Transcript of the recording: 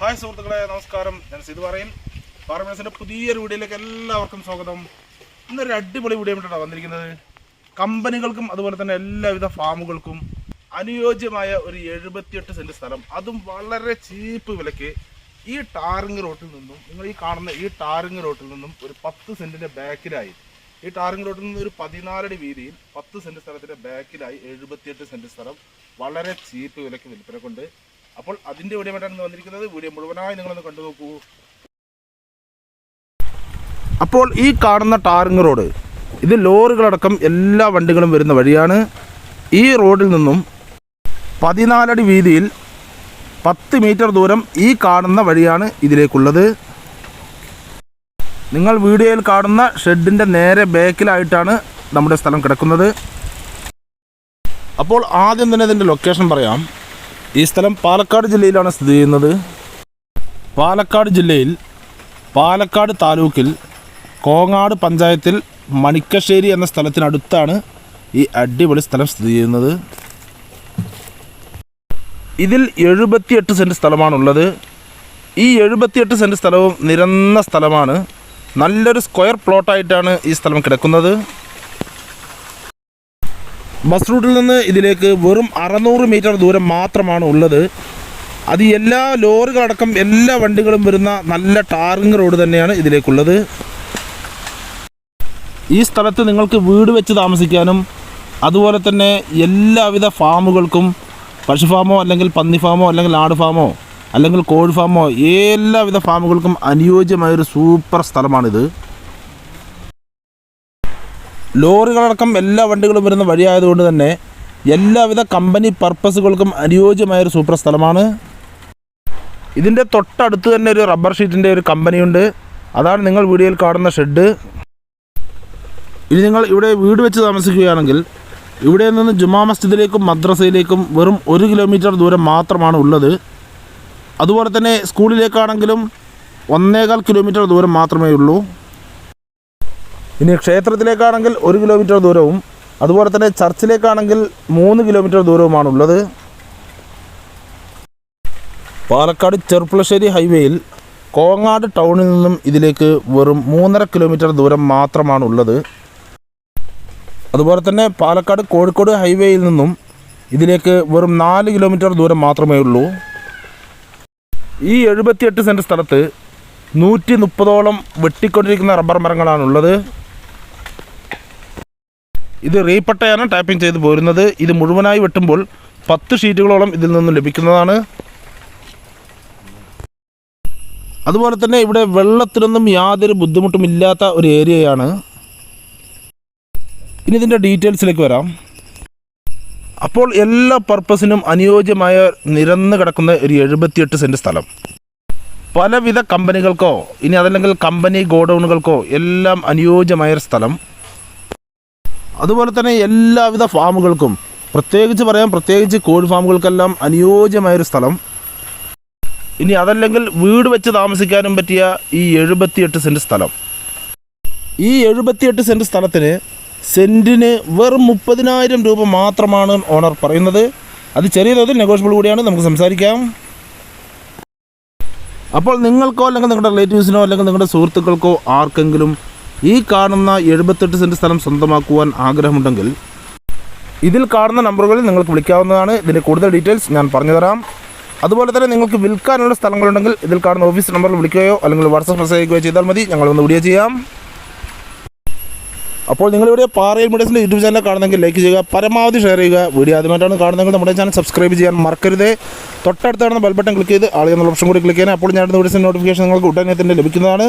Hi സുഹൃത്തുക്കളെ നമസ്കാരം. ഞാൻ സിത് പറയും. ഫാർമേഴ്സിന്റെ പുതിയൊരു വീഡിയോയിലേക്ക് എല്ലാവർക്കും സ്വാഗതം. ഇന്നൊരു അടിപൊളി വീഡിയോ ആയിട്ടാണ് വന്നിരിക്കുന്നത്. കമ്പനികൾക്കും അതുപോലെ തന്നെ എല്ലാവിധ ഫാമുകൾക്കും അനുയോജ്യമായ ഒരു എഴുപത്തിയെട്ട് സെന്റ് സ്ഥലം. അതും വളരെ ചീപ്പ് വിലയ്ക്ക് ഈ ടാറിങ് റോട്ടിൽ നിന്നും നിങ്ങൾ ഈ കാണുന്ന ഈ ടാറിങ് റോട്ടിൽ നിന്നും ഒരു പത്ത് സെന്റിന്റെ ബാക്കിലായി. ഈ ടാറിങ് റോട്ടിൽ നിന്ന് ഒരു പതിനാലടി വീതിയിൽ പത്ത് സെന്റ് സ്ഥലത്തിന്റെ ബാക്കിലായി എഴുപത്തിയെട്ട് സെന്റ് സ്ഥലം വളരെ ചീപ്പ് വിലയ്ക്ക് വിൽപ്പന കൊണ്ട് അപ്പോൾ അതിന്റെ വീഡിയോ ആയിട്ടാണ് വന്നിരിക്കുന്നത്. വീഡിയോ മുഴുവനായി നിങ്ങളൊന്ന് കണ്ടു നോക്കൂ. അപ്പോൾ ഈ കാണുന്ന ടാറിങ് റോഡ് ഇത് ലോറികളടക്കം എല്ലാ വണ്ടികളും വരുന്ന വഴിയാണ്. ഈ റോഡിൽ നിന്നും പതിനാലടി വീതിയിൽ പത്ത് മീറ്റർ ദൂരം ഈ കാണുന്ന വഴിയാണ് ഇതിലേക്കുള്ളത്. നിങ്ങൾ വീഡിയോയിൽ കാണുന്ന ഷെഡിന്റെ നേരെ ബാക്കിലായിട്ടാണ് നമ്മുടെ സ്ഥലം കിടക്കുന്നത്. അപ്പോൾ ആദ്യം തന്നെ ഇതിന്റെ ലൊക്കേഷൻ പറയാം. ഈ സ്ഥലം പാലക്കാട് ജില്ലയിലാണ് സ്ഥിതി ചെയ്യുന്നത്. പാലക്കാട് ജില്ലയിൽ പാലക്കാട് താലൂക്കിൽ കോങ്ങാട് പഞ്ചായത്തിൽ മണിക്കശ്ശേരി എന്ന സ്ഥലത്തിനടുത്താണ് ഈ അടിപൊളി സ്ഥലം സ്ഥിതി ചെയ്യുന്നത്. ഇതിൽ എഴുപത്തിയെട്ട് സെന്റ് സ്ഥലമാണുള്ളത്. ഈ എഴുപത്തിയെട്ട് സെന്റ് സ്ഥലവും നിരന്ന സ്ഥലമാണ്. നല്ലൊരു സ്ക്വയർ പ്ലോട്ടായിട്ടാണ് ഈ സ്ഥലം കിടക്കുന്നത്. ബസ് റൂട്ടിൽ നിന്ന് ഇതിലേക്ക് വെറും അറുന്നൂറ് മീറ്റർ ദൂരം മാത്രമാണ് ഉള്ളത്. അത് എല്ലാ ലോറികളടക്കം എല്ലാ വണ്ടികളും വരുന്ന നല്ല ടാറിങ് റോഡ് തന്നെയാണ് ഇതിലേക്കുള്ളത്. ഈ സ്ഥലത്ത് നിങ്ങൾക്ക് വീട് വെച്ച് താമസിക്കാനും അതുപോലെ തന്നെ എല്ലാവിധ ഫാമുകൾക്കും പശു ഫാമോ അല്ലെങ്കിൽ പന്നി ഫാമോ അല്ലെങ്കിൽ ആട് ഫാമോ അല്ലെങ്കിൽ കോഴി ഫാമോ എല്ലാവിധ ഫാമുകൾക്കും അനുയോജ്യമായൊരു സൂപ്പർ സ്ഥലമാണിത്. ലോറികളടക്കം എല്ലാ വണ്ടികളും വരുന്ന വഴിയായതുകൊണ്ട് തന്നെ എല്ലാവിധ കമ്പനി പർപ്പസുകൾക്കും അനുയോജ്യമായൊരു സൂപ്പർ സ്ഥലമാണ്. ഇതിന്റെ തൊട്ടടുത്ത് തന്നെ ഒരു റബ്ബർ ഷീറ്റിന്റെ ഒരു കമ്പനിയുണ്ട് അതാണ് നിങ്ങൾ വീഡിയോയിൽ കാണുന്ന ഷെഡ് ഇനി നിങ്ങൾ ഇവിടെ വീട് വെച്ച് താമസിക്കുകയാണെങ്കിൽ ഇവിടെ നിന്ന് ജുമാ മസ്ജിദിലേക്കും മദ്രസയിലേക്കും വെറും ഒരു കിലോമീറ്റർ ദൂരം മാത്രമാണ് ഉള്ളത്. അതുപോലെ തന്നെ സ്കൂളിലേക്കാണെങ്കിലും ഒന്നേകാൽ കിലോമീറ്റർ ദൂരം മാത്രമേ ഉള്ളൂ. ഇനി ക്ഷേത്രത്തിലേക്കാണെങ്കിൽ ഒരു കിലോമീറ്റർ ദൂരവും അതുപോലെ തന്നെ ചർച്ചിലേക്കാണെങ്കിൽ മൂന്ന് കിലോമീറ്റർ ദൂരവുമാണുള്ളത്. പാലക്കാട് ചെറുപ്പുളശ്ശേരി ഹൈവേയിൽ കോങ്ങാട് ടൗണിൽ നിന്നും ഇതിലേക്ക് വെറും മൂന്നര കിലോമീറ്റർ ദൂരം മാത്രമാണുള്ളത്. അതുപോലെ തന്നെ പാലക്കാട് കോഴിക്കോട് ഹൈവേയിൽ നിന്നും ഇതിലേക്ക് വെറും നാല് കിലോമീറ്റർ ദൂരം മാത്രമേ ഉള്ളൂ. ഈ എഴുപത്തിയെട്ട് സെന്റ് സ്ഥലത്ത് നൂറ്റി മുപ്പതോളം വെട്ടിക്കൊണ്ടിരിക്കുന്ന റബ്ബർ മരങ്ങളാണുള്ളത്. ഇത് റീപ്പട്ടയാണ് ടാപ്പിംഗ് ചെയ്ത് പോരുന്നത്. ഇത് മുഴുവനായി വെട്ടുമ്പോൾ പത്ത് ഷീറ്റുകളോളം ഇതിൽ നിന്നും ലഭിക്കുന്നതാണ്. അതുപോലെ തന്നെ ഇവിടെ വെള്ളത്തിനൊന്നും യാതൊരു ബുദ്ധിമുട്ടുമില്ലാത്ത ഒരു ഏരിയയാണ്. ഇനി ഇതിന്റെ ഡീറ്റെയിൽസിലേക്ക് വരാം. അപ്പോൾ എല്ലാ പർപ്പസിനും അനുയോജ്യമായ നിരന്ന് കിടക്കുന്ന ഒരു എഴുപത്തിയെട്ട് സെന്റ് സ്ഥലം. പലവിധ കമ്പനികൾക്കോ ഇനി അതല്ലെങ്കിൽ കമ്പനി ഗോഡൗണുകൾക്കോ എല്ലാം അനുയോജ്യമായൊരു സ്ഥലം. അതുപോലെ തന്നെ എല്ലാവിധ ഫാമുകൾക്കും പ്രത്യേകിച്ച് പറയാം പ്രത്യേകിച്ച് കോഴി ഫാമുകൾക്കെല്ലാം അനുയോജ്യമായൊരു സ്ഥലം. ഇനി അതല്ലെങ്കിൽ വീട് വെച്ച് താമസിക്കാനും പറ്റിയ ഈ എഴുപത്തിയെട്ട് സെന്റ് സ്ഥലം. ഈ എഴുപത്തിയെട്ട് സെന്റ് സ്ഥലത്തിന് സെന്റിന് വെറും മുപ്പതിനായിരം രൂപ മാത്രമാണ് ഓണർ പറയുന്നത്. അത് ചെറിയ തോതിൽ നെഗോഷ്യബിൾ കൂടിയാണ് നമുക്ക് സംസാരിക്കാം. അപ്പോൾ നിങ്ങൾക്കോ അല്ലെങ്കിൽ നിങ്ങളുടെ റിലേറ്റീവ്സിനോ അല്ലെങ്കിൽ നിങ്ങളുടെ സുഹൃത്തുക്കൾക്കോ ആർക്കെങ്കിലും ഈ കാണുന്ന എഴുപത്തെട്ട് സെന്റ് സ്ഥലം സ്വന്തമാക്കുവാൻ ആഗ്രഹമുണ്ടെങ്കിൽ ഇതിൽ കാണുന്ന നമ്പറുകളിൽ നിങ്ങൾക്ക് വിളിക്കാവുന്നതാണ്. ഇതിന്റെ കൂടുതൽ ഡീറ്റെയിൽസ് ഞാൻ പറഞ്ഞുതരാം. അതുപോലെ തന്നെ നിങ്ങൾക്ക് വിൽക്കാനുള്ള സ്ഥലങ്ങളുണ്ടെങ്കിൽ ഇതിൽ കാണുന്ന ഓഫീസ് നമ്പറിൽ വിളിക്കുകയോ അല്ലെങ്കിൽ വാട്സപ്പ് മെസ്സേജ് അയക്കുകയോ ചെയ്താൽ മതി. ഞങ്ങൾ ഒന്ന് വീഡിയോ ചെയ്യാം. അപ്പോൾ നിങ്ങളിവിടെ പാറയിൽ മീഡിയസിന്റെ യൂട്യൂബ് ചാനൽ കാണുന്നെങ്കിൽ ലൈക്ക് ചെയ്യുക പരമാവധി ഷെയർ ചെയ്യുക. വീഡിയോ ആദ്യമായിട്ടാണ് കാണുന്നെങ്കിൽ നമ്മുടെ ചാനൽ സബ്സ്ക്രൈബ് ചെയ്യാൻ മറക്കരുത്. തൊട്ടടുത്ത് കാണുന്ന ബെൽ ബട്ടൺ ക്ലിക്ക് ചെയ്ത് ആളുകൾ എന്നുള്ള ഓപ്ഷൻ കൂടി ക്ലിക്ക് ചെയ്യാൻ അപ്പോൾ ഞാൻ വീഡിയോസിന്റെ നോട്ടിഫിക്കേഷൻ നിങ്ങൾക്ക് ഉടനെ തന്നെ ലഭിക്കുന്നതാണ്.